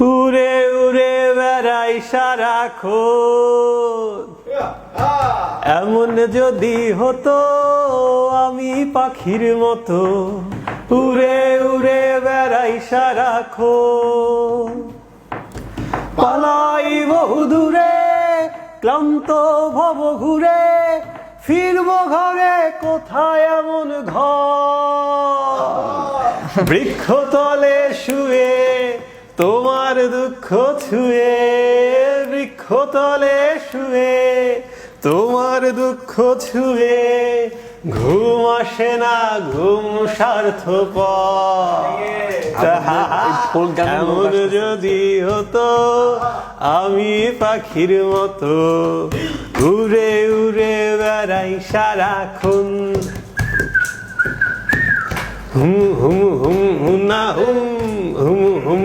উড়ে উড়ে বেড়াই সারাক্ষণ। এমন যদি হতো, আমি পাখির মতো উড়ে উড়ে বেড়াই সারাক্ষণ। পালাই বহু দূরে, ক্লান্ত ভব ঘুরে, ফিরবো ঘরে কোথায় এমন ঘর? বৃক্ষতলে শুয়ে তোমার দুঃখ ছুঁয়ে বৃক্ষতলে শুয়ে তোমার দুঃখ ছুঁয়ে ঘুম আসে না ঘুম স্বার্থ কোন এমন যদি হতো আমি পাখির মতো উড়ে উড়ে বেড়াই সারাক্ষণ। হুম হুম হুম হুম না হুম হুম হুম